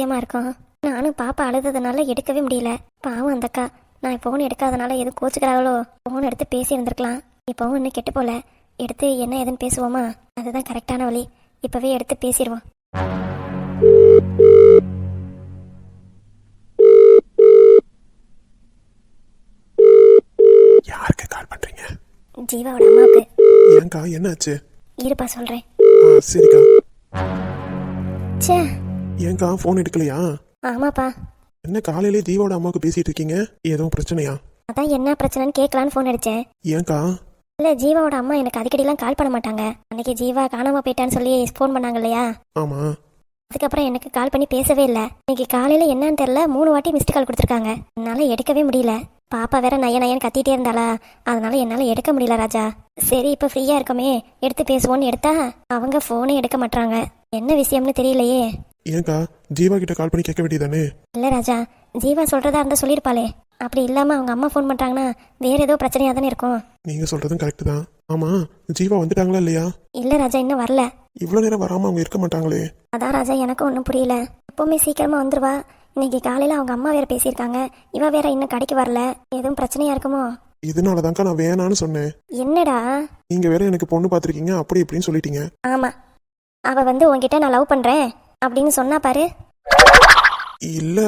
விஷயமா இருக்கும் நானும் பாப்பா அழுததுனால எடுக்கவே முடியல. பாவம் அந்த அக்கா. நான் ஃபோன் எடுக்காதனால எதுவும் கோச்சுக்கிறாங்களோ ஃபோன் எடுத்து பேசி இருந்திருக்கலாம் இப்போவும் இன்னும் கெட்டு போல. எடுத்து என்ன ஏதுன்னு பேசுவோமா? அதுதான் கரெக்டான வழி. இப்போவே எடுத்து பேசிடுவோம். யாருக்கு கால் பண்றீங்க? ஜீவாவோட அம்மாவுக்கு. ஏன்க்கா என்னாச்சு? இருப்பா சொல்கிறேன் ஆ சரிக்கா. ச்சே. ஏன்க்கா ஃபோன் எடுக்கலையா? ஆமாப்பா. என்ன காலையிலே ஜீவோட அம்மாவுக்கு பேசிட்டு இருக்கீங்க எதுவும் பிரச்சனையா? அதான் என்ன பிரச்சனைன்னு கேட்கலான்னு ஃபோன் அடித்தேன் ஏன்க்கா இல்லை ஜீவாவோட அம்மா எனக்கு அடிக்கடிலாம் கால் பண்ண மாட்டாங்க. அன்னைக்கு ஜீவா காணாம போயிட்டான்னு சொல்லி ஃபோன் பண்ணாங்க இல்லையா ஆமா. அதுக்கப்புறம் எனக்கு கால் பண்ணி பேசவே இல்லை. இன்னைக்கு காலையில் என்னன்னு தெரில மூணு வாட்டி மிஸ்டு கால் கொடுத்துருக்காங்க. என்னால் எடுக்கவே முடியல. பாப்பா வேற நய நயன்னு கத்திட்டே இருந்தாளா? அதனால என்னால் எடுக்க முடியல ராஜா. சரி இப்போ ஃப்ரீயாக இருக்கோமே. எடுத்து பேசுவோன்னு எடுத்தா? அவங்க ஃபோனே எடுக்க மாட்றாங்க. என்ன விஷயம்னு தெரியலையே. ஏன்க்கா ஜீவா கிட்ட கால் பண்ணி கேட்க வேண்டியதானே இல்லை ராஜா ஜீவா சொல்கிறதா இருந்தால் சொல்லியிருப்பாளே. அப்படி இல்லாமல் அவங்க அம்மா ஃபோன் பண்ணுறாங்கன்னா வேற ஏதோ பிரச்சனையாக தானே இருக்கும். நீங்க சொல்றதும் கரெக்ட் தான். ஆமா ஜீவா வந்துட்டாங்களா இல்லையா? இல்லை ராஜா இன்னும் வரல. இவ்வளவு நேரம் வராம அவங்க இருக்க மாட்டாங்களே. அதான் ராஜா எனக்கும் ஒன்றும் புரியல. எப்பவுமே சீக்கிரமா வந்துருவா. இன்னைக்கு காலையில அவங்க அம்மா வேற பேசியிருக்காங்க. இவ வேற இன்னும் கடைக்கு வரல. எதுவும் பிரச்சனையா இருக்குமோ? இதனாலதான்க்கா நான் வேணான்னு சொன்னேன். என்னடா? நீங்க வேற எனக்கு பொண்ணு பார்த்திருக்கீங்க அப்படி இப்படின்னு சொல்லிட்டீங்க. ஆமா. அவ வந்து உன்கிட்ட நான் லவ் பண்றேன். அப்படின்னு சொன்னா பாரு. இல்ல.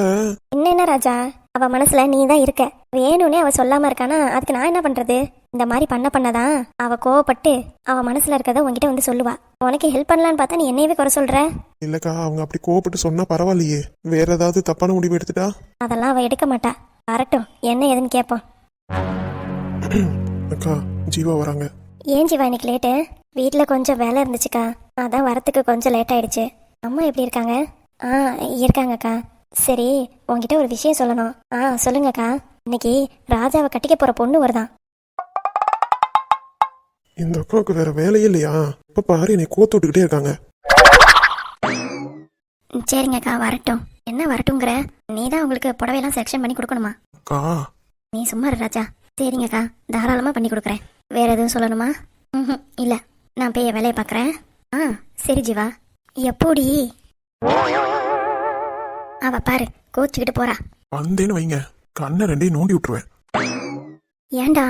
என்ன என்ன ராஜா? அவ மனசுல நீ தான் இருக்க. வேணும்னே அவ சொல்லாம இருக்கானா? அதுக்கு நான் என்ன பண்றது? இந்த மாதிரி பண்ண பண்ணதான் அவ கோவப்பட்டு அவ மனசுல இருக்கறத உன்கிட்ட வந்து சொல்லுவா. உனக்கு ஹெல்ப் பண்ணலான்னு பார்த்தா நீ என்னையவே குறை சொல்ற? இல்லக்கா அவங்க அப்படி கோவப்பட்டு சொன்னா பரவாயில்லையே. வேற ஏதாவது தப்பான முடிவு எடுத்துட்டா? அதெல்லாம் அவ எடுக்க மாட்டா. வரட்டும் என்ன ஏதுன்னு கேட்போம் அக்கா ஜீவா வராங்க. ஏன் ஜீவா இன்னைக்கு லேட்டு வீட்டில் கொஞ்சம் வேலை இருந்துச்சுக்கா. அதான் வரத்துக்கு கொஞ்சம் லேட் ஆயிடுச்சு. அம்மா எப்படி இருக்காங்க? ஆ இருக்காங்கக்கா. சரி உங்ககிட்ட ஒரு விஷயம் சொல்லணும். ஆ சொல்லுங்கக்கா. இன்னைக்கு ராஜாவை கட்டிக்க போற பொண்ணு வருதான் இந்த அக்காவுக்கு வேற வேலையே இல்லையா? இப்ப பாரு என்னை கோத்து விட்டுக்கிட்டே இருக்காங்க. சரிங்கக்கா வரட்டும். என்ன வரட்டுங்கிற நீ தான் உங்களுக்கு புடவையெல்லாம் செலெக்ஷன் பண்ணி கொடுக்கணுமா? அக்கா. நீ சும்மா இரு ராஜா. சரிங்கக்கா தாராளமாக பண்ணி கொடுக்குறேன். வேற எதுவும் சொல்லணுமா? ம் இல்லை. நான் போய் என் வேலையை பார்க்குறேன். ஆ சரி ஜீவா. எப்படி? அவ பாரு கோச்சுக்கிட்டு போறா. வந்தேன்னு வைங்க. கண்ணை ரெண்டையும் நோண்டி விட்டுருவேன். ஏன்டா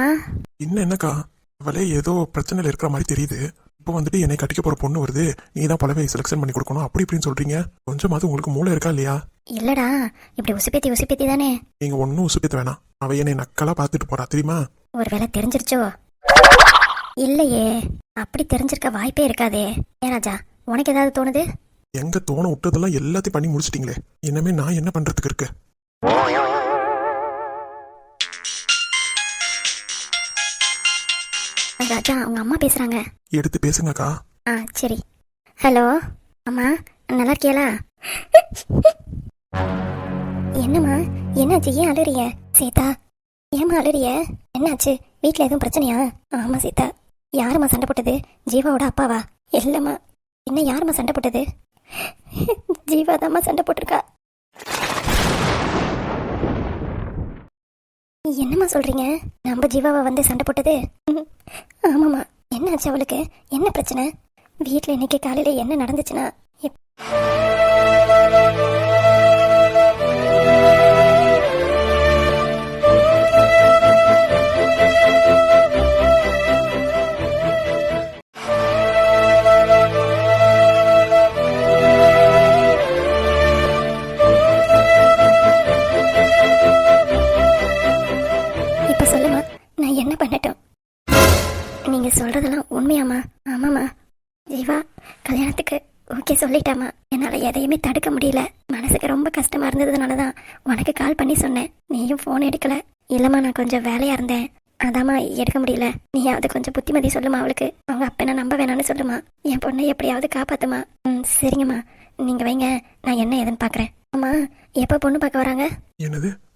இன்னும் என்னக்கா? அவளே ஏதோ பிரச்சனையில இருக்கிற மாதிரி தெரியுது. இப்போ வந்துட்டு என்னை கட்டிக்க போற பொண்ணு வருது. நீ தான் பலவை செலெக்ஷன் பண்ணி கொடுக்கணும். அப்படி இப்படின்னு சொல்றீங்க. கொஞ்சமாவது உங்களுக்கு மூளை இருக்கா இல்லையா? இல்லடா. இப்படி உசுப்பேத்தி உசுப்பேத்தி தானே. நீங்க ஒன்னும் உசுப்பித்த வேணாம். அவ என்னை நக்கலா பார்த்துட்டு போறா தெரியுமா? ஒருவேளை தெரிஞ்சிருச்சோ? இல்லையே. அப்படி தெரிஞ்சிருக்க வாய்ப்பே இருக்காதே. ஏன் ராஜா உனக்கு ஏதாவது தோணுது? எங்க தோண விட்டதெல்லாம் எல்லாத்தையும் பண்ணி முடிச்சிட்டீங்களே. இனிமே நான் என்ன பண்றதுக்கு இருக்கு? ராஜா அவங்க அம்மா பேசுறாங்க. எடுத்து பேசுங்கக்கா ஆ சரி. ஹலோ அம்மா நல்லா இருக்கியலா என்னம்மா என்னாச்சு? ஏன் அழுறிய சீதா ஏம்மா அழுறிய என்னாச்சு? வீட்டில் எதுவும் பிரச்சனையா? ஆமா சீதா. யாரும்மா சண்டை போட்டது? ஜீவாவோட அப்பாவா? இல்லைம்மா. என்ன யாரும்மா சண்டை போட்டது? ஜீவா தாம்மா சண்டை போட்டிருக்கா. என்னம்மா சொல்றீங்க? நம்ம ஜீவாவை வந்து சண்டை போட்டது? ஆமாம்மா. என்ன ஆச்சு அவளுக்கு? என்ன பிரச்சனை? வீட்டில் இன்னைக்கு காலையில் என்ன நடந்துச்சுன்னா?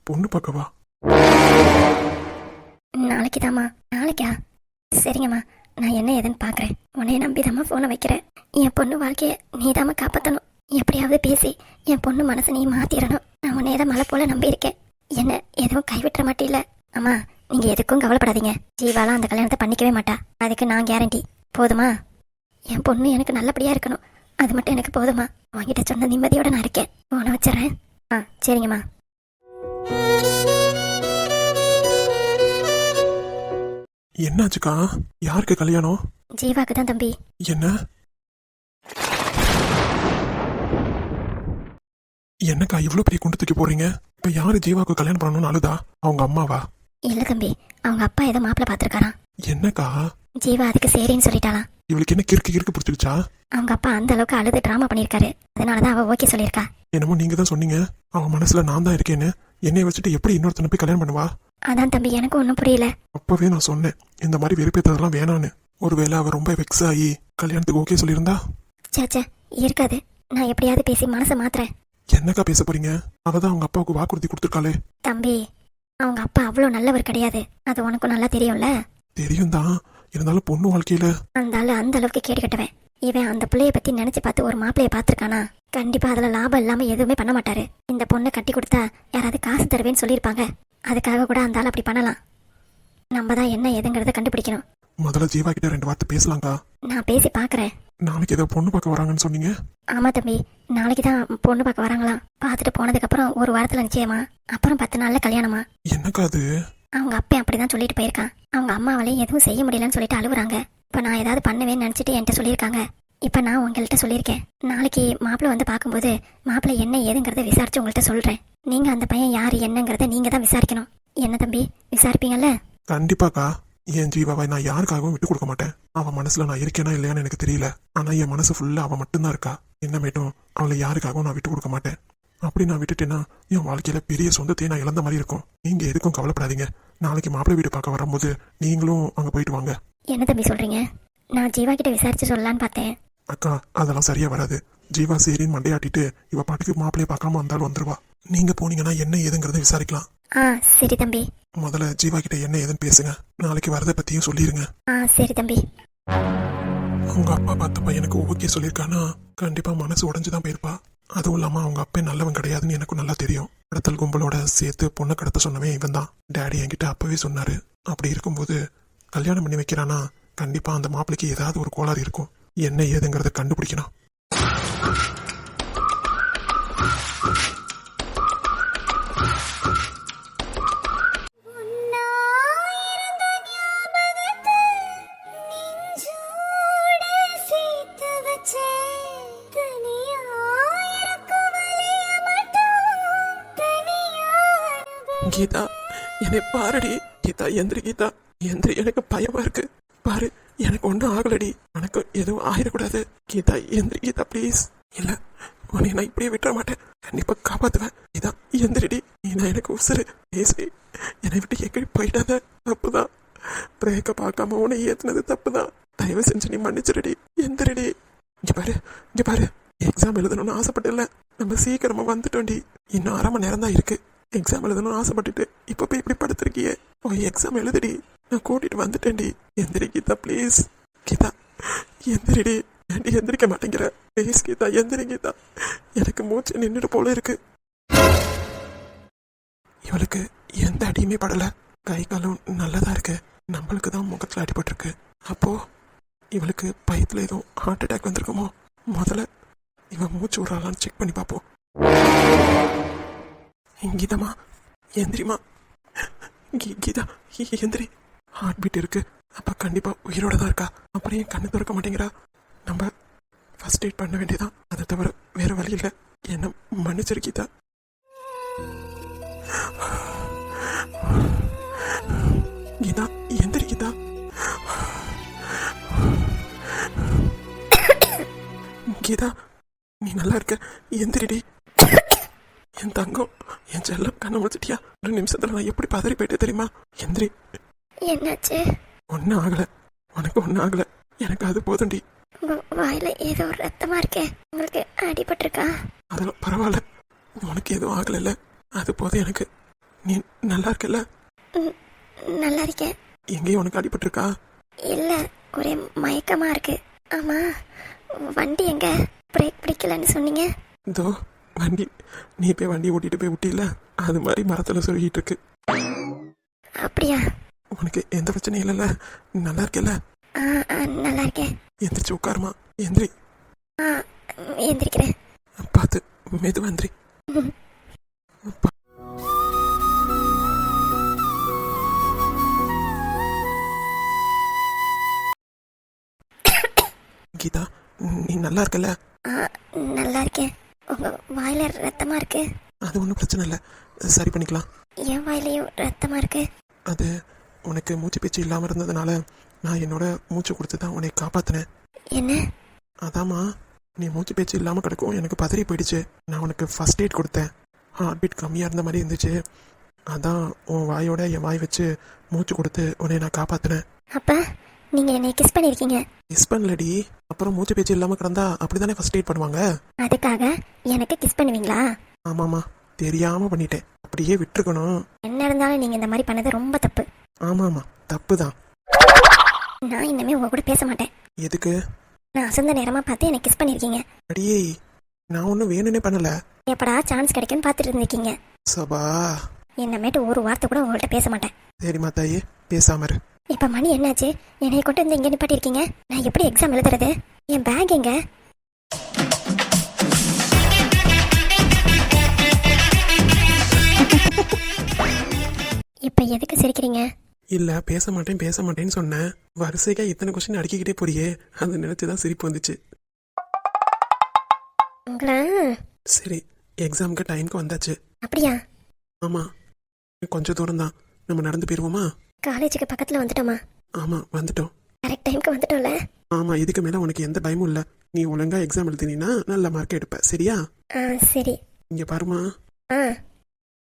பொண்ணு பார்க்கவா? நாளைக்கு தாம்மா நாளைக்கா? சரிங்கம்மா. நான் என்ன ஏதுன்னு பார்க்குறேன் உன்னைய நம்பிதாம்மா ஃபோனை வைக்கிறேன் என் பொண்ணு வாழ்க்கைய நீதாம்மா காப்பாற்றணும் எப்படியாவது பேசி என் பொண்ணு மனசை நீ மாத்திரணும். நான் உன்னைய தான் மலை போல நம்பியிருக்கேன் என்ன எதுவும் கைவிட்டுற மாட்டில்ல அம்மா நீங்க எதுக்கும் கவலைப்படாதீங்க. ஜீவாலாம் அந்த கல்யாணத்தை பண்ணிக்கவே மாட்டா. அதுக்கு நான் கேரண்டி போதுமா? என் பொண்ணு எனக்கு நல்லபடியா இருக்கணும். அது மட்டும் எனக்கு போதுமா? உங்ககிட்ட சொன்ன நிம்மதியோட நான் இருக்கேன். போன வச்சிடறேன். ஆ சரிங்கம்மா. என்னாச்சுக்கா? யாருக்கு கல்யாணம்? ஜீவாக்கு தான் தம்பி. என்ன? என்னக்கா இவ்வளோ பெரிய குண்டு தூக்கி போறீங்க இப்ப யாரு ஜீவாக்கு கல்யாணம் பண்ணணும்னு அழுதா? அவங்க அம்மாவா? இல்ல தம்பி அவங்க அப்பா ஏதோ மாப்பிள்ள பார்த்துருக்காராம். என்னக்கா? ஜீவா அதுக்கு சரின்னு சொல்லிட்டாளாம். இவளுக்கு என்ன கிறுக்கு கிறுக்கு பிடிச்சிருச்சா அவங்க அப்பா அந்த அளவுக்கு அழுது டிராமா பண்ணியிருக்காரு. அதனாலதான் அவ ஓகே சொல்லியிருக்கா. என்னமோ நீங்க தான் சொன்னீங்க. அவன் மனசுல நான் தான் இருக்கேன்னு. என்னைய வச்சுட்டு எப்படி இன்னொருத்தனை போய் கல்யாணம் பண்ணுவா? அதான் தம்பி எனக்கும் ஒன்றும் புரியல. அப்பவே நான் சொன்னேன் இந்த மாதிரி வெறுப்பேற்றதெல்லாம் வேணான்னு. ஒருவேளை அவ ரொம்ப வெக்ஸ் ஆகி கல்யாணத்துக்கு ஓகே சொல்லியிருந்தா? சேச்சே இருக்காது. நான் எப்படியாவது பேசி மனசை மாத்துறேன். என்னக்கா பேச போறீங்க? அவ தான் அவங்க அப்பாவுக்கு வாக்குறுதி கொடுத்துருக்காளே. தம்பி அவங்க அப்பா அவ்வளோ நல்லவர் கிடையாது. அது உனக்கும் நல்லா தெரியும்ல? தெரியும் தான் இருந்தாலும் பொண்ணு வாழ்க்கையில அந்த ஆளு அந்த அளவுக்கு கேடு கட்டுவேன். இவன் அந்த பிள்ளைய பத்தி நினைச்சு பார்த்து ஒரு மாப்பிளைய பார்த்திருக்கானா? கண்டிப்பா அதுல லாபம் இல்லாம எதுவுமே பண்ண மாட்டாரு. இந்த பொண்ணை கட்டி கொடுத்தா யாராவது காசு தருவேன்னு சொல்லியிருப்பாங்க. அதுக்காக கூட அந்த ஆள் அப்படி பண்ணலாம். நம்ம தான் என்ன ஏதுங்கிறத கண்டுபிடிக்கணும். முதல்ல ஜீவா கிட்ட ரெண்டு வார்த்தை பேசலாம்க்கா. நான் பேசி பார்க்கறேன். நாளைக்கு ஏதோ பொண்ணு பார்க்க வராங்கன்னு சொன்னீங்க? ஆமா தம்பி நாளைக்கு தான் பொண்ணு பார்க்க வராங்களாம். பார்த்துட்டு போனதுக்கு அப்புறம் ஒரு வாரத்துல நிச்சயமா. அப்புறம் பத்து நாள்ல கல்யாணமா? என்னக்கா அது? அவங்க அப்பா அப்படி தான் சொல்லிட்டு போயிருக்கான். அவங்க அம்மாவாலையும் எதுவும் செய்ய முடியலன்னு சொல்லிட்டு அழுகுறாங்க இப்போ நான் ஏதாவது பண்ணுவேன்னு நினச்சிட்டு என்கிட்ட சொல்லியிருக்காங்க. இப்போ நான் உங்கள்கிட்ட சொல்லியிருக்கேன். நாளைக்கு மாப்பிள்ளை வந்து பார்க்கும்போது மாப்பிள்ளை என்ன ஏதுங்கிறத விசாரிச்சு உங்கள்கிட்ட சொல்கிறேன் நீங்கள் அந்த பையன் யார் என்னங்கிறத நீங்கள் தான் விசாரிக்கணும். என்ன தம்பி விசாரிப்பீங்கல்ல? கண்டிப்பாக்கா. என் ஜீவாவை நான் யாருக்காகவும் விட்டு கொடுக்க மாட்டேன். அவன் மனசுல நான் இருக்கேனா இல்லையான்னு எனக்கு தெரியல. ஆனா என் மனசு ஃபுல்லா அவன் மட்டும்தான் இருக்கா. என்னமேட்டும் அவளை யாருக்காகவும் நான் விட்டு கொடுக்க மாட்டேன். அப்படி நான் விட்டுட்டேன்னா என் வாழ்க்கையில பெரிய சொந்தத்தையே நான் இழந்த மாதிரி இருக்கும். நீங்க எதுக்கும் கவலைப்படாதீங்க. நாளைக்கு மாப்பிள்ளை வீடு பார்க்க வரும்போது நீங்களும் அங்க போயிட்டு வாங்க. என்ன தம்பி சொல்றீங்க? நான் ஜீவா கிட்ட விசாரிச்சு சொல்லலான்னு பார்த்தேன். அக்கா அதெல்லாம் சரியா வராது. ஜீவா சரின்னு மண்டையாட்டிட்டு இவ பாட்டுக்கு மாப்பிள்ளைய பார்க்காம வந்தாலும் வந்துருவா. நீங்க போனீங்கன்னா என்ன ஏதுங்கிறத விசாரிக்கலாம். ஆ சரி தம்பி. முதல்ல ஜீவா கிட்ட என்ன ஏதுன்னு பேசுங்க. நாளைக்கு வரதை பத்தியும் சொல்லிருங்க. ஆ சரி தம்பி. அவங்க அப்பா பார்த்த பையனுக்கு ஓகே சொல்லியிருக்கானா? கண்டிப்பா மனசு உடைஞ்சுதான் போயிருப்பா. அதுவும் இல்லாமல் அவங்க அப்பே நல்லவன் கிடையாதுன்னு எனக்கும் நல்லா தெரியும். கடத்தல் கும்பலோட சேர்த்து பொண்ணை கடத்த சொன்னவே இவன் தான் டேடி என்கிட்ட அப்பவே சொன்னார். அப்படி இருக்கும்போது கல்யாணம் பண்ணி வைக்கிறானா? கண்டிப்பாக அந்த மாப்பிளைக்கு ஏதாவது ஒரு கோளாறு இருக்கும். என்ன ஏதுங்கிறத கண்டுபிடிக்கணும். கீதா என்னை பாருடி. கீதா எந்திரி கீதா. எந்திரி எனக்கு பயமா இருக்கு. பாரு எனக்கு ஒன்றும் ஆகலடி. எனக்கு எதுவும் ஆயிடக்கூடாது. கீதா எந்திரி கீதா ப்ளீஸ் இல்ல உன்னை நான் இப்படியே விட்டுற மாட்டேன். கண்டிப்பா காப்பாத்துவேன். கீதா எந்திரிடி. நீ நான் எனக்கு உசுறு. பேசி என்னை விட்டு எக்கடி போயிட்டாத தப்புதான். பிரேக்க பார்க்காம உன்னை ஏத்துனது தப்புதான். தயவு செஞ்சு நீ மன்னிச்சிருடி எந்திரிடி. இங்க பாரு இங்க பாரு. எக்ஸாம் எழுதணும்னு ஆசைப்பட்டல நம்ம சீக்கிரமா வந்துட்டோண்டி இன்னும் அரை மணி நேரம் தான் இருக்கு. எக்ஸாம் எழுதணும்னு ஆசைப்பட்டுட்டு இப்போ போய் இப்படி படுத்திருக்கியே. ஓ எக்ஸாம் எழுதுடி. நான் கூட்டிட்டு வந்துட்டேன்டி. எந்திரி கீதா ப்ளீஸ் கீதா எந்திரிடி. ஏன்டி எந்திரிக்க மாட்டேங்கிற? ப்ளீஸ் கீதா எந்திரி கீதா. எனக்கு மூச்சு நின்றுட்டு போல இருக்கு. இவளுக்கு எந்த அடியுமே படலை. கை காலும் நல்லதாக இருக்கு. நம்மளுக்கு தான் முகத்தில் அடிபட்டிருக்கு அப்போ இவளுக்கு பயத்தில் எதுவும் ஹார்ட் அட்டாக் வந்திருக்குமோ? முதல்ல இவன் மூச்சு விடுறாளான்னு செக் பண்ணி பார்ப்போம். கீதமா எந்திரிமா. கீதா எந்திரி. ஹார்ட் பீட் இருக்கு. அப்ப கண்டிப்பா உயிரோட தான் இருக்கா? அப்புறம் ஏன் கண்ணு திறக்க மாட்டேங்கிறா? நம்ம ஃபர்ஸ்ட் எய்ட் பண்ண வேண்டியதான் அதை தவிர வேற வழி இல்லை. என்ன மன்னிச்சிரு கீதா. கீதா எந்திரி கீதா. கீதா நீ நல்லா இருக்க. எந்திரிடி. என் தங்கம். என் செல்லம் கண்ணை முடிச்சிட்டியா ஒரு நிமிஷத்துல நான் எப்படி பதறி போயிட்டே தெரியுமா? எந்திரி. என்னாச்சு? ஒன்றும் ஆகல. உனக்கு ஒன்றும் ஆகல. எனக்கு அது போதும்டி. உங்க வாயில ஏதோ ஒரு ரத்தமா இருக்கே. உங்களுக்கு அடிபட்டிருக்கா? அதெல்லாம் பரவாயில்ல. உனக்கு எதுவும் ஆகலைல்ல. அது போதும் எனக்கு. நீ நல்லா இருக்கல்ல? ம், நல்லா இருக்கேன். எங்கேயும் உனக்கு அடிபட்டிருக்கா? இல்ல ஒரே மயக்கமா இருக்கு. ஆமா வண்டி எங்க? பிரேக் பிடிக்கலன்னு சொன்னீங்க. இதோ வண்டி நீ போய் வண்டி ஓட்டிட்டு போய் விட்டில அது மாதிரி மரத்துல சொல்லிட்டு இருக்கு. அப்படியா? உனக்கு எந்த பிரச்சனையும் இல்லைல்ல? நல்லா இருக்கல்ல? நல்லா இருக்கேன். எந்திரிச்சு உட்காருமா. எந்திரி. எந்திரிக்கிறேன். பார்த்து மெது வந்துரி கீதா நீ நல்லா இருக்கல நல்லா இருக்கேன். வாயில ரத்தமா இருக்கு? அது ஒன்றும் பிரச்சனை இல்லை. சரி பண்ணிக்கலாம். என் வாயிலையும் ரத்தமா இருக்கு? அது உனக்கு மூச்சு பேச்சு இல்லாமல் இருந்ததுனால நான் என்னோட மூச்சு கொடுத்து தான் உன்னை காப்பாற்றினேன் என்ன? அதாம்மா நீ மூச்சு பேச்சு இல்லாமல் கிடக்கும் எனக்கு பதறி போயிடுச்சு. நான் உனக்கு ஃபர்ஸ்ட் எய்ட் கொடுத்தேன். ஹார்ட் பீட் கம்மியாக இருந்த மாதிரி இருந்துச்சு. அதான் உன் வாயோட என் வாய் வச்சு மூச்சு கொடுத்து உன்னை நான் காப்பாற்றினேன் அப்பா? நீங்க என்னை கிஸ் பண்ணிருக்கீங்க மிஸ் பண்ணலடி. அப்புறம் மூச்சு பேச்சு இல்லாமல் கிடந்தா அப்படி தானே ஃபர்ஸ்ட் எய்ட் பண்ணுவாங்க? அதுக்காக எனக்கு கிஸ் பண்ணுவீங்களா? ஆமாம்மா. தெரியாமல் பண்ணிட்டேன். அப்படியே விட்டுருக்கணும். என்ன இருந்தாலும் நீங்க இந்த மாதிரி பண்ணது ரொம்ப தப்பு. ஆமாம்மா. தப்பு தான் நான் இனிமே உங்க கூட பேச மாட்டேன். எதுக்கு? நான் அசந்த நேரமா பார்த்து எனக்கு கிஸ் பண்ணிருக்கீங்க அடியே நான் ஒன்றும் வேணும்னே பண்ணல. எப்படா சான்ஸ் கிடைக்கும்னு பார்த்துட்டு இருந்திருக்கீங்க. சபா. என்னமேட்டு ஒரு வார்த்தை கூட உங்கள்கிட்ட பேச மாட்டேன். சரிம்மா தாயே பேசாம இரு. இப்ப மணி என்னாச்சு? என்னைய கொண்டு வந்து இங்க நிப்பாட்டிருக்கீங்க நான் எப்படி எக்ஸாம் எழுதுறது? என் பேக் எங்க? இப்ப எதுக்கு சிரிக்கிறீங்க? இல்ல பேச மாட்டேன் பேச மாட்டேன்னு சொன்னேன். வரிசைக்கா இத்தனை கொஸ்டின் அடிக்கிக்கிட்டே போறியே. அதை நினைச்சுதான் சிரிப்பு வந்துச்சு. சரி எக்ஸாமுக்கு டைம்க்கு வந்தாச்சு. அப்படியா? ஆமா. கொஞ்சம் தூரம் தான் நம்ம நடந்து போயிருவோமா? காலேஜுக்கு பக்கத்துல வந்துட்டோமா? ஆமா வந்துட்டோம். கரெக்ட் டைம்க்கு வந்துட்டோம்ல? ஆமா இதுக்கு மேல உனக்கு எந்த பயமும் இல்ல. நீ ஒழுங்கா எக்ஸாம் எழுதினா நல்ல மார்க் எடுப்ப சரியா? ஆ சரி. இங்க பாருமா. ஆ.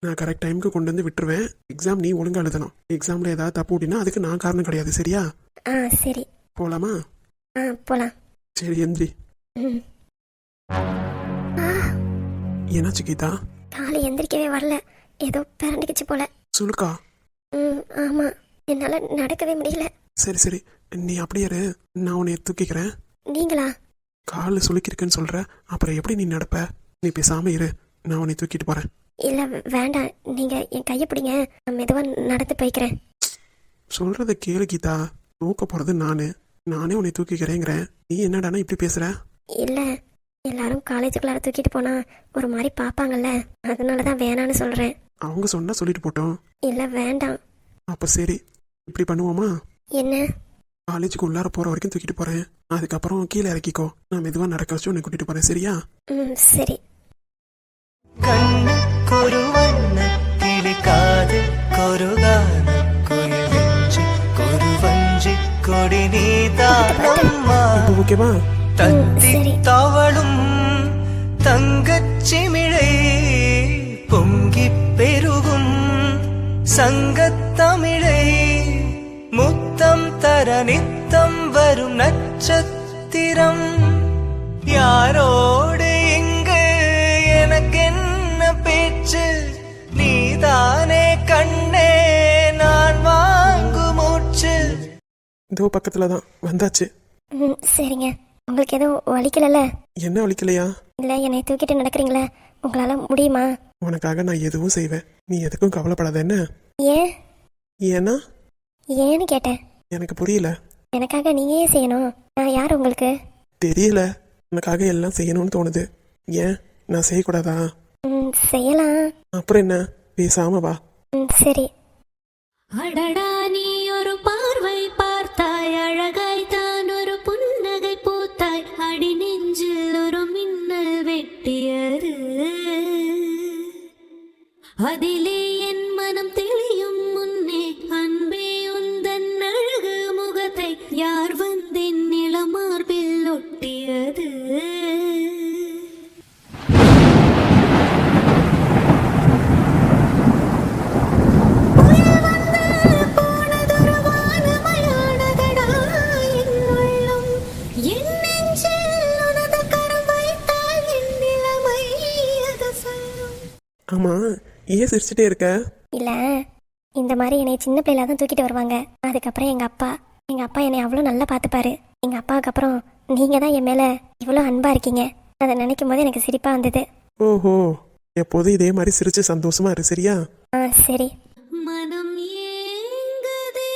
நான் கரெக்ட் டைம்க்கு கொண்டு வந்து விட்டுருவேன். எக்ஸாம் நீ ஒழுங்கா எழுதணும். எக்ஸாம்ல ஏதாவது தப்பு அப்படின்னா அதுக்கு நான் காரணம் கிடையாது சரியா? ஆ சரி. போலாமா? ஆ போலாம். சரி எந்திரி. ம் என்னாச்சு கீதா? காலை எந்திரிக்கவே வரல. ஏதோ பிறண்டுக்குச்சு போல. சுலுக்கா ம் ஆமா. என்னால நடக்கவே முடியல. சரி சரி. நீ அப்படியே இரு. நான் உன்னை தூக்கிக்கிறேன். நீங்களா? காலில் சுளுக்கிருக்குன்னு சொல்ற. அப்புறம் எப்படி நீ நடப்ப? நீ பேசாம இரு. நான் உன்னை தூக்கிட்டு போறேன். இல்ல வேண்டாம். நீங்க என் கையை பிடிங்க. நான் மெதுவா நடந்து போய்க்கிறேன். சொல்றத கேளு கீதா. தூக்க போறது நானு. நானே உன்னை தூக்கிக்கிறேங்கிறேன். நீ என்னடானா இப்படி பேசுற? இல்ல. எல்லாரும் காலேஜுக்குள்ளார தூக்கிட்டு போனா ஒரு மாதிரி பாப்பாங்கல்ல. அதனால தான் வேணான்னு சொல்றேன். அவங்க சொன்னா சொல்லிட்டு போட்டோம். இல்ல வேண்டாம். அப்ப சரி இப்படி பண்ணுவோமா? என்ன? காலேஜுக்கு உள்ளார போற வரைக்கும் தூக்கிட்டு போறேன். அதுக்கப்புறம் கீழே இறக்கிக்கோ. நான் மெதுவா நடக்க வச்சு உன்னை கூட்டிட்டு போறேன் சரியா? சரி. ஓகேவா தவளும் சங்கத்தமிழை முத்தம் தர நித்தம் வரும் நட்சத்திரம். யாரோடு இங்கு எனக்கு என்ன பேச்சு? நீதானே கண்ணே நான் வாங்கு மூச்சு. இதோ பக்கத்துல வந்தாச்சு. சரிங்க. உங்களுக்கு எதுவும் வலிக்கலல்ல? என்ன வலிக்கலையா? இல்ல என்னை தூக்கிட்டு நடக்கிறீங்களா? உங்களால முடியுமா? உனக்காக நான் எதுவும் செய்வேன். நீ எதுக்கும் கவலைப்படாத என்ன? ஏன்? ஏன்னா? ஏன்னு கேட்டேன். எனக்கு புரியல. எனக்காக நீங்க ஏன் செய்யணும்? நான் யார் உங்களுக்கு? தெரியல. உனக்காக எல்லாம் செய்யணும்னு தோணுது. ஏன்? நான் செய்யக்கூடாதா? ம் செய்யலாம். அப்புறம் என்ன? பேசாம வா. ம் சரி. அடடா நீ ஒரு பார்வை பார்த்தாய். அழகாய் தான் ஒரு புன்னகை பூத்தாய். அடி நெஞ்சில் ஒரு மின்னல் வெட்டியது. அதிலே மனம் தெளியும் முன்னே அன்பே உந்தன் அழகு முகத்தை. யார் வந்தென் நிலமார்பில் ஒட்டியது? போனதொரு ஆமா ஏன் சிரிச்சுட்டே இருக்க? இல்ல. இந்த மாதிரி என்னை சின்ன பிள்ளையில தான் தூக்கிட்டு வருவாங்க. அதுக்கப்புறம் எங்க அப்பா. எங்க அப்பா என்னை அவ்வளோ நல்லா பார்த்துப்பாரு. எங்க அப்பாவுக்கு அப்புறம் நீங்க தான் என் மேல இவ்வளோ அன்பா இருக்கீங்க. அதை நினைக்கும் போது எனக்கு சிரிப்பா வந்தது. ஓஹோ. எப்போதும் இதே மாதிரி சிரிச்சு சந்தோஷமா இரு சரியா? ஆ சரி. மனம் ஏங்குதே.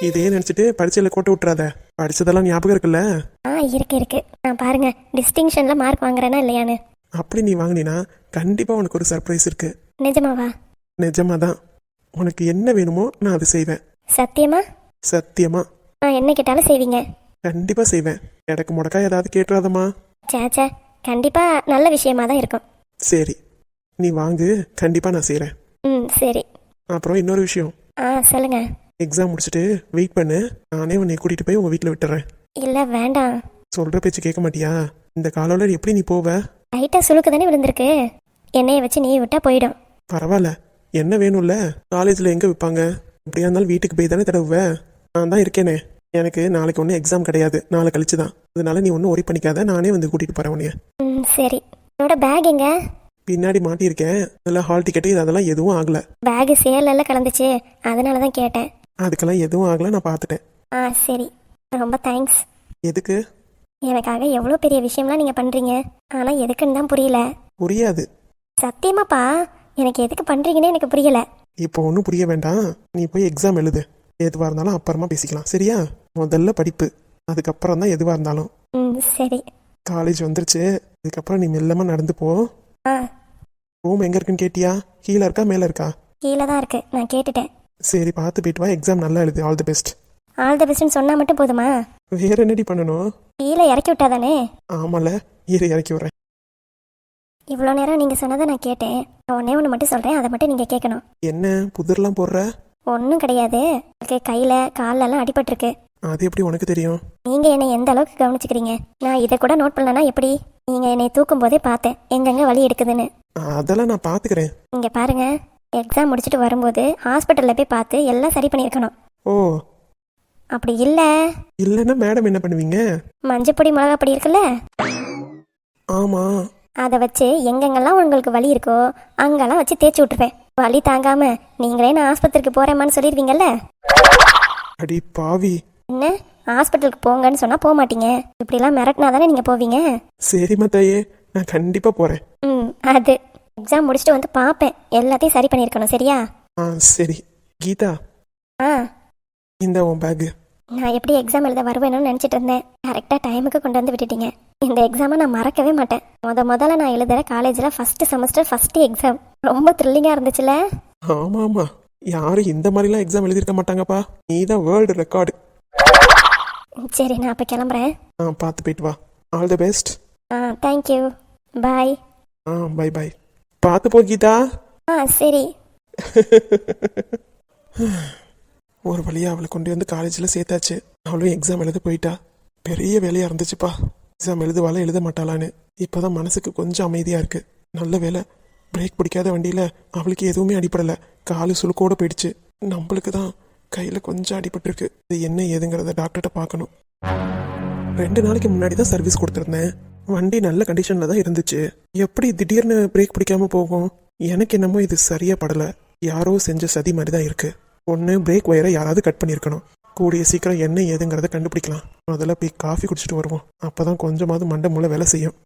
இதே நினைச்சிட்டு பரீட்சையில கோட்டை விட்டுறாத. படிச்சதெல்லாம் ஞாபகம் இருக்குல்ல? ஆ இருக்கு இருக்கு. நான் பாருங்க டிஸ்டிங்ஷன்ல மார்க் வாங்குறேனா இல்லையான்னு. அப்படி நீ வாங்கினா கண்டிப்பா உனக்கு ஒரு சர்ப்ரைஸ் இருக்கு. நிஜமாவா? நிஜமா தான் உனக்கு என்ன வேணுமோ நான் அதை செய்வேன். சத்தியமா? சத்தியமா. நான் என்ன கேட்டாலும் செய்வீங்க. கண்டிப்பா செய்வேன். எனக்கு முடக்கா ஏதாவது கேட்டுறாதம்மா. சேச்சே கண்டிப்பா நல்ல விஷயமா தான் இருக்கும். சரி. நீ வாங்கு. கண்டிப்பா நான் செய்றேன். ம் சரி. அப்புறம் இன்னொரு விஷயம். ஆ சொல்லுங்க. எக்ஸாம் முடிச்சுட்டு வெயிட் பண்ணு. நானே உன்னை கூட்டிட்டு போய் உங்க வீட்டில் விட்டுறேன். இல்ல வேண்டாம். சொல்ற பேச்சு கேட்க மாட்டியா? இந்த காலோல எப்படி நீ போவ? லைட்டா சுளுக்கு தானே விழுந்திருக்கு? என்னைய வச்சு நீ விட்டா போயிடும். பரவாயில்ல. என்ன வேணும்ல? காலேஜில் எங்கே விற்பாங்க எப்படியா இருந்தாலும் வீட்டுக்கு போய் தானே தடவுவ? நான் தான் இருக்கேனே. எனக்கு நாளைக்கு ஒன்றும் எக்ஸாம் கிடையாது. நாளை கழிச்சு தான். அதனால நீ ஒன்றும் ஒரி பண்ணிக்காத. நானே வந்து கூட்டிகிட்டு போகிறேன் உன்னைய. ம் சரி. என்னோட பேக் எங்க? பின்னாடி மாட்டியிருக்கேன். அதில் ஹால் டிக்கெட்டு இது அதெல்லாம் எதுவும் ஆகலை. பேக் சேலெல்லாம் கலந்துச்சு. அதனால தான் கேட்டேன். அதுக்கெல்லாம் எதுவும் ஆகலை நான் பார்த்துட்டேன். ஆ சரி. ரொம்ப தேங்க்ஸ் எதுக்கு? எனக்காக எவ்வளோ பெரிய விஷயம்லாம் நீங்கள் பண்ணுறீங்க ஆனால் எதுக்குன்னு தான் புரியல. புரியாது. சத்தியமாப்பா எனக்கு எதுக்கு பண்ணுறீங்கன்னே எனக்கு புரியல. இப்போ ஒன்றும் புரிய வேண்டாம். நீ போய் எக்ஸாம் எழுது. எதுவாக இருந்தாலும் அப்புறமா பேசிக்கலாம். சரியா? முதல்ல படிப்பு. அதுக்கப்புறம் தான் எதுவாக இருந்தாலும். ம் சரி. காலேஜ் வந்துருச்சு. இதுக்கப்புறம் நீ மெல்லமாக நடந்து போ. ஆ. ரூம் எங்கே இருக்குன்னு கேட்டியா? கீழே இருக்கா? மேலே இருக்கா? கீழே தான் இருக்கு. நான் கேட்டுட்டேன். சரி பார்த்து போயிட்டு வா. எக்ஸாம் நல்லா எழுது. All the best all the பெஸ்ட்னு சொன்னால் மட்டும் போதுமா? வேற என்னடி பண்ணணும்? கீழே இறக்கி விட்டாதானே? ஆமால இரு இறக்கி விட்றேன். இவ்வளோ நேரம் நீங்கள் சொன்னதை நான் கேட்டேன். நான் ஒன்றே ஒன்று மட்டும் சொல்கிறேன் அதை மட்டும் நீங்கள் கேட்கணும். என்ன புதிர்லாம் போடுற? ஒன்றும் கிடையாது. எனக்கு கையில் கால்லெல்லாம் அடிபட்டிருக்கு. அது எப்படி உனக்கு தெரியும்? நீங்கள் என்னை எந்த அளவுக்கு கவனிச்சுக்கிறீங்க? நான் இதை கூட நோட் பண்ணலன்னா எப்படி? நீங்கள் என்னை தூக்கும் போதே பார்த்தேன் எங்கெங்க வலி எடுக்குதுன்னு. அதெல்லாம் நான் பார்த்துக்கிறேன். இங்கே பாருங்க எக்ஸாம் முடிச்சுட்டு வரும்போது ஹாஸ்பிட்டலில் போய் பார்த்து எல்லாம் சரி பண்ணியிருக்கணும். ஓ அப்படி இல்லை. இல்லைன்னா மேடம் என்ன பண்ணுவீங்க? மஞ்சப்பொடி மிளகாப்பொடி இருக்குல்ல? ஆமாம் அதை வச்சு எங்கெங்கெல்லாம் உங்களுக்கு வலி இருக்கோ அங்கெல்லாம் வச்சு தேய்ச்சி விட்டுருவேன். வலி தாங்காம நீங்களே நான் ஆஸ்பத்திரிக்கு போறேம்மான்னு சொல்லிடுவீங்கல்ல? அடி பாவி. என்ன? ஹாஸ்பிட்டலுக்கு போங்கன்னு சொன்னா போக மாட்டீங்க. இப்படிலாம் மிரட்டினா தானே நீங்க போவீங்க? சரிம்மா தாயே நான் கண்டிப்பாக போகிறேன் ம் அது. எக்ஸாம் முடிச்சுட்டு வந்து பார்ப்பேன். எல்லாத்தையும் சரி பண்ணியிருக்கணும் சரியா? ஆ சரி. கீதா. ஆ. இந்த உன் பேகு நான் எப்படி எக்ஸாம் எழுத வருவேணும்னு நினச்சிட்டு இருந்தேன். கரெக்டாக டைமுக்கு கொண்டு வந்து விட்டுட்டீங்க. இந்த எக்ஸாமை நான் மறக்கவே மாட்டேன். முத முதல்ல நான் எழுதுற காலேஜில் ஃபர்ஸ்ட் செமஸ்டர் ஃபர்ஸ்ட் எக்ஸாம் ரொம்ப த்ரில்லிங்காக இருந்துச்சுல? ஆமாம் ஆமாம் யாரும் இந்த மாதிரிலாம் எக்ஸாம் எழுதியிருக்க மாட்டாங்கப்பா. நீ தான் வேர்ல்டு ரெக்கார்டு சரி நான் அப்போ கிளம்புறேன். ஆ பார்த்து போயிட்டு வா. ஆல் தி பெஸ்ட் ஆ தேங்க்யூ பாய் ஆ பை பை பார்த்து போ கீதா. ஆ சரி. ஒரு வழியாக அவளை கொண்டு வந்து காலேஜில் சேர்த்தாச்சு. அவளும் எக்ஸாம் எழுத போயிட்டா. பெரிய வேலையாக இருந்துச்சுப்பா. எக்ஸாம் எழுதுவாளா எழுத மாட்டாளான்னு. இப்போதான் மனசுக்கு கொஞ்சம் அமைதியாக இருக்குது நல்ல வேலை பிரேக் பிடிக்காத வண்டியில் அவளுக்கு எதுவுமே அடிப்படலை காலு சுழுக்கோடு போயிடுச்சு. நம்மளுக்கு தான் கையில் கொஞ்சம் அடிபட்டிருக்கு. இது என்ன ஏதுங்கிறத டாக்டர்கிட்ட பார்க்கணும். ரெண்டு நாளைக்கு முன்னாடி தான் சர்வீஸ் கொடுத்துருந்தேன். வண்டி நல்ல கண்டிஷனில் தான் இருந்துச்சு. எப்படி திடீர்னு பிரேக் பிடிக்காமல் போகும்? எனக்கு என்னமோ இது சரியாக படலை. யாரோ செஞ்ச சதி மாதிரி தான் இருக்குது ஒன்று பிரேக் ஒயரை யாராவது கட் பண்ணியிருக்கணும் கூடிய சீக்கிரம் என்ன ஏதுங்கிறத கண்டுபிடிக்கலாம். முதல்ல போய் காஃபி குடிச்சிட்டு வருவோம். அப்பதான் கொஞ்சமாவது மண்டை மூளை வேலை செய்யும்.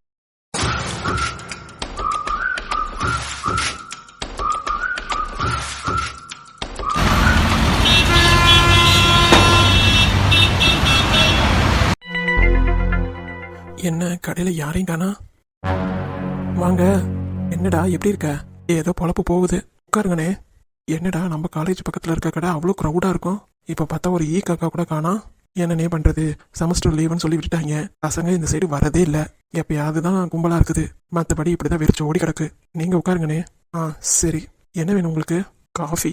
என்ன கடையில் யாரையும் காணா? வாங்க என்னடா எப்படி இருக்க? ஏதோ பொழப்பு போகுது. உட்காருங்கண்ணே. என்னடா நம்ம காலேஜ் பக்கத்தில் இருக்க கடை அவ்வளோ க்ரௌடாக இருக்கும்? இப்போ பார்த்தா ஒரு ஈ காக்கா கூட காணா. என்னென்னே பண்ணுறது செமஸ்டர் லீவுன்னு சொல்லி விட்டுட்டாங்க. பசங்க இந்த சைடு வரதே இல்லை. எப்பயாவது தான் கும்பலாக இருக்குது. மற்றபடி இப்படி தான் வெறிச்சு ஓடி கிடக்கு. நீங்கள் உட்காருங்கண்ணே. ஆ சரி. என்ன வேணும் உங்களுக்கு? காஃபி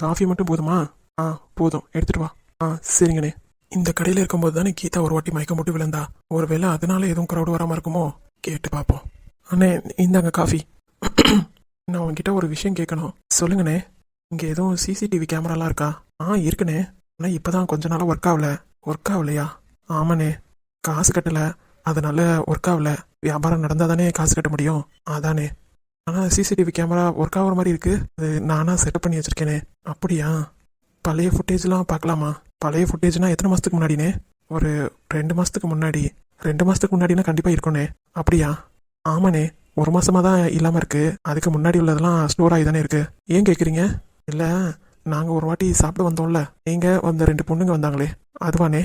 காஃபி மட்டும் போதுமா? ஆ போதும். எடுத்துட்டு வா. ஆ சரிங்கண்ணே. இந்த கடையில் இருக்கும்போது தானே கீதா ஒரு வாட்டி மயக்கம் போட்டு விழுந்தா. ஒருவேளை அதனால எதுவும் க்ரௌடு வராமல் இருக்குமோ? கேட்டு பார்ப்போம் அண்ணே இந்தாங்க காஃபி நான் உங்ககிட்ட ஒரு விஷயம் கேட்கணும். சொல்லுங்கண்ணே. இங்கே எதுவும் சிசிடிவி கேமராலாம் இருக்கா? ஆ இருக்குண்ணே. ஆனால் இப்போ தான் கொஞ்ச நாளாக ஒர்க் ஆகல. ஒர்க் ஆகலையா? ஆமாண்ணே. காசு கட்டலை. அதனால ஒர்க் ஆகல. வியாபாரம் நடந்தால் தானே காசு கட்ட முடியும். அதானே. ஆனால் சிசிடிவி கேமரா ஒர்க் ஆகிற மாதிரி இருக்குது அது நானாக செட்டப் பண்ணி வச்சுருக்கேனே. அப்படியா? பழைய ஃபுட்டேஜ்லாம் பார்க்கலாமா? பழைய ஃபுட்டேஜ்னால் எத்தனை மாதத்துக்கு முன்னாடினே ஒரு ரெண்டு மாதத்துக்கு முன்னாடி. ரெண்டு மாதத்துக்கு முன்னாடினா கண்டிப்பாக இருக்கும்ண்ணே. அப்படியா? ஆமாண்ணே. ஒரு மாதமாக தான் இல்லாமல் இருக்குது அதுக்கு முன்னாடி உள்ளதெல்லாம் ஸ்டோர் ஆகி தானே இருக்குது ஏன் கேட்குறீங்க இல்லை நாங்கள் ஒரு வாட்டி சாப்பிட வந்தோம்ல. நீங்கள் வந்த ரெண்டு பொண்ணுங்க வந்தாங்களே அதுவானே?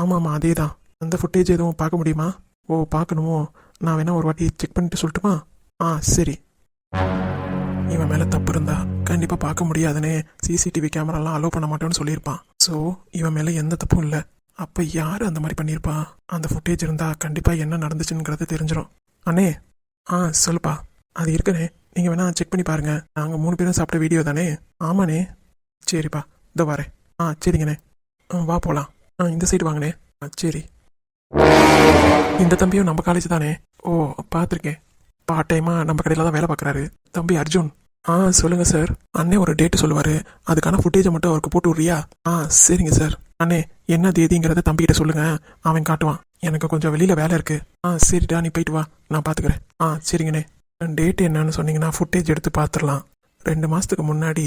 ஆமாம்மா அதே தான் அந்த ஃபுட்டேஜ் எதுவும் பார்க்க முடியுமா? ஓ பார்க்கணுமோ? நான் வேணா ஒரு வாட்டி செக் பண்ணிட்டு சொல்லட்டுமா? ஆ சரி. இவன் மேலே தப்பு இருந்தா கண்டிப்பாக பார்க்க முடியாதுன்னு சிசிடிவி கேமராலாம் அலோவ் பண்ண மாட்டோன்னு சொல்லியிருப்பான். ஸோ இவன் மேலே எந்த தப்பும் இல்லை. அப்போ யார் அந்த மாதிரி பண்ணியிருப்பா? அந்த ஃபுட்டேஜ் இருந்தால் கண்டிப்பாக என்ன நடந்துச்சுங்கிறது தெரிஞ்சிடும் அண்ணே ஆ சொல்லுப்பா. அது இருக்குண்ணே நீங்கள் வேணால் செக் பண்ணி பாருங்க. நாங்கள் மூணு பேரும் சாப்பிட்ட வீடியோ தானே? ஆமாண்ணே. சரிப்பா. இதோ வரேன். ஆ சரிங்கண்ணே. ஆ, வா போகலாம் ஆ இந்த சைடு வாங்கண்ணே. ஆ சரி. இந்த தம்பியும் நம்ம காலேஜ் தானே? ஓ பார்த்துருக்கேன் பார்ட் டைமாக நம்ம கடையில் தான் வேலை பார்க்குறாரு தம்பி அர்ஜுன். ஆ சொல்லுங்கள் சார் அண்ணே ஒரு டேட்டு சொல்லுவார். அதுக்கான ஃபுட்டேஜை மட்டும் அவருக்கு போட்டு விட்றியா? ஆ சரிங்க சார் அண்ணே என்ன தேதிங்கிறத தம்பிக்கிட்ட சொல்லுங்கள் அவன் காட்டுவான். எனக்கு கொஞ்சம் வெளியில் வேலை இருக்குது ஆ சரிடா நீ போயிட்டு வா. நான் பார்த்துக்கிறேன் ஆ சரிங்கண்ணே. டேட் என்னன்னு சொன்னீங்கன்னா ஃபுட்டேஜ் எடுத்து பார்த்துடலாம் ரெண்டு மாதத்துக்கு முன்னாடி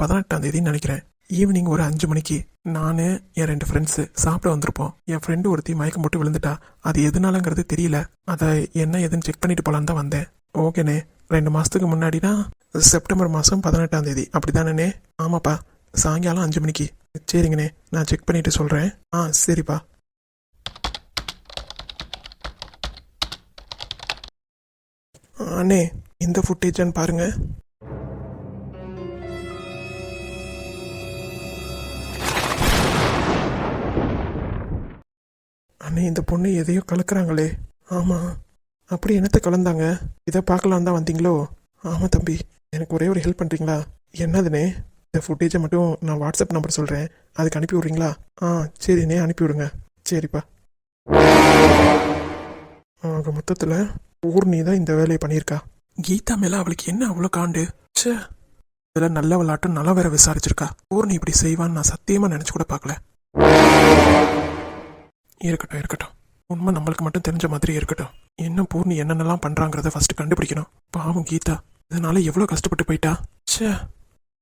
பதினெட்டாம் தேதின்னு நினைக்கிறேன். ஈவினிங் ஒரு அஞ்சு மணிக்கு நான் என் ரெண்டு ஃப்ரெண்ட்ஸு சாப்பிட வந்திருப்போம். என் ஃப்ரெண்டு ஒருத்தி மயக்கம் போட்டு விழுந்துட்டா. அது எதுனாலங்கிறது தெரியல. அதை என்ன ஏதுன்னு செக் பண்ணிட்டு போலான்னு தான் வந்தேன். ஓகேண்ணே ரெண்டு மாதத்துக்கு முன்னாடினா செப்டம்பர் மாதம் பதினெட்டாம் தேதி. அப்படிதானே ஆமாப்பா. சாயங்காலம் அஞ்சு மணிக்கு. சரிங்கண்ணே நான் செக் பண்ணிட்டு சொல்கிறேன் ஆ சரிப்பா. அண்ணே இந்த ஃபுட்டேஜான்னு பாருங்க. அண்ணே இந்த பொண்ணு எதையோ கலக்குறாங்களே. ஆமாம் அப்படி என்னத்தை கலந்தாங்க? இதை பார்க்கலாம் தான் வந்தீங்களோ? ஆமாம் தம்பி எனக்கு ஒரே ஒரு ஹெல்ப் பண்ணுறீங்களா என்னதுண்ணே? இந்த ஃபுட்டேஜை மட்டும் நான் வாட்ஸ்அப் நம்பர் சொல்கிறேன் அதுக்கு அனுப்பி விட்றீங்களா? ஆ சரிண்ணே அனுப்பி விடுங்க. சரிப்பா. ஆக மொத்தத்தில் ஊர்னி தான் இந்த வேலையை பண்ணியிருக்கா? கீதா மேலே அவளுக்கு என்ன அவ்வளோ காண்டு? ச்சே. இதெல்லாம் நல்ல விளாட்டும் நல்லா வேற விசாரிச்சிருக்கா. ஊர்னி இப்படி செய்வான்னு நான் சத்தியமாக நினச்சி கூட பார்க்கல. இருக்கட்டும் இருக்கட்டும். உண்மை நம்மளுக்கு மட்டும் தெரிஞ்ச மாதிரி இருக்கட்டும். என்ன பூர்ணி என்னென்னலாம் பண்ணுறாங்கிறத ஃபஸ்ட்டு கண்டுபிடிக்கணும். பாவம் கீதா. இதனால எவ்வளோ கஷ்டப்பட்டு போயிட்டா? ச்சே.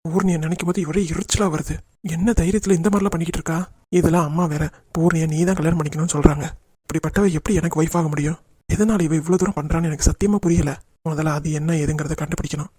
பூர்ணியை நினைக்கும் போது இவரே எரிச்சலாக வருது. என்ன தைரியத்தில் இந்த மாதிரிலாம் பண்ணிக்கிட்டு இருக்கா? இதெல்லாம் அம்மா வேற. பூர்ணியை நீ தான் கல்யாணம் பண்ணிக்கணும்னு சொல்கிறாங்க இப்படிப்பட்டவ எப்படி எனக்கு ஒய்ஃப் ஆக முடியும்? எதனால் இவ இவ்வளோ தூரம் பண்ணுறான்னு எனக்கு சத்தியமாக புரியல. முதல்ல அது என்ன ஏதுங்கிறத கண்டுபிடிக்கணும்.